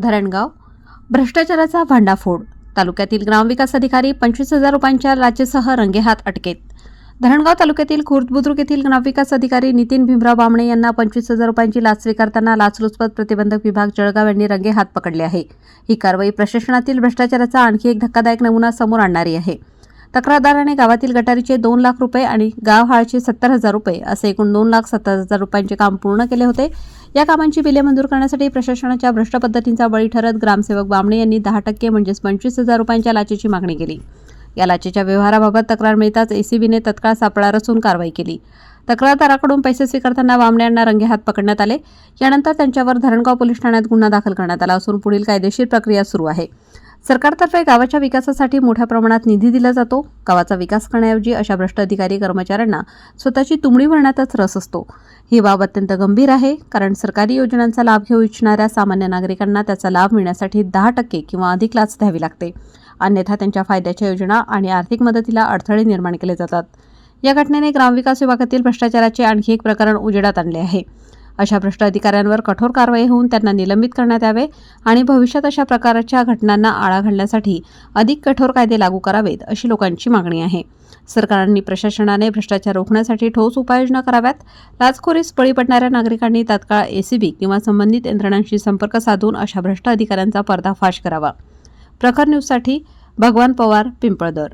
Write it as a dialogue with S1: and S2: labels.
S1: धरणगाव भ्रष्टाचाराचा भांडाफोड. तालुक्यातील ग्रामविकास अधिकारी पंचवीस हजार रुपयांच्या लाचेसह रंगेहात अटकेत. धरणगाव तालुक्यातील खुर्द बुद्रुक येथील ग्रामविकास अधिकारी नितीन भीमराव बामणे यांना पंचवीस हजार रुपयांची लाच स्वीकारताना लाचलुचपत प्रतिबंधक विभाग जळगाव यांनी रंगेहात पकडले आहे. ही कारवाई प्रशासनातील भ्रष्टाचाराचा आणखी एक धक्कादायक नमुना समोर आणणारी आहे. तक्रारदाराने गावातील गटारीचे दोन लाख रुपये आणि गावहाळचे सत्तर हजार रुपये असे एकूण दोन लाख सत्तर हजार रुपयांचे काम पूर्ण केले होते. या कामांची बिले मंजूर करण्यासाठी प्रशासनाच्या भ्रष्ट पद्धतींचा बळी ठरत ग्रामसेवक बामणे यांनी दहा टक्के म्हणजेच पंचवीस हजार रुपयांच्या लाचेची मागणी केली. या लाचेच्या व्यवहाराबाबत तक्रार मिळताच एसीबीने तत्काळ सापळा रचून कारवाई केली. तक्रारदाराकडून पैसे स्वीकारताना बामणे यांना रंगेहात पकडण्यात आले. यानंतर त्यांच्यावर धरणगाव पोलीस ठाण्यात गुन्हा दाखल करण्यात आला असून पुढील कायदेशीर प्रक्रिया सुरू आहे. सरकारतर्फे गावाच्या विकासासाठी मोठ्या प्रमाणात निधी दिला जातो. गावाचा विकास करण्याऐवजी अशा भ्रष्ट अधिकारी कर्मचाऱ्यांना स्वतःची तुंबडी भरण्यातच रस असतो. ही बाब अत्यंत गंभीर आहे कारण सरकारी योजनांचा लाभ घेऊ इच्छिणाऱ्या सामान्य नागरिकांना त्याचा लाभ मिळण्यासाठी दहा टक्के किंवा अधिक लाच द्यावी लागते. अन्यथा त्यांच्या फायद्याच्या योजना आणि आर्थिक मदतीला अडथळे निर्माण केले जातात. या घटनेने ग्रामविकास विभागातील भ्रष्टाचाराचे आणखी एक प्रकरण उजेडात आणले आहे. अशा भ्रष्ट अधिकाऱ्यांवर कठोर कारवाई होऊन त्यांना निलंबित करण्यात यावे आणि भविष्यात अशा प्रकारच्या घटनांना आळा घालण्यासाठी अधिक कठोर कायदे लागू करावेत अशी लोकांची मागणी आहे. सरकारांनी प्रशासनाने भ्रष्टाचार रोखण्यासाठी ठोस उपाययोजना कराव्यात. लाचखोरीस बळी पडणाऱ्या नागरिकांनी तात्काळ एसीबी किंवा संबंधित यंत्रणांशी संपर्क साधून अशा भ्रष्ट अधिकाऱ्यांचा पर्दाफाश करावा. प्रखर न्यूजसाठी भगवान पवार पिंपळदर.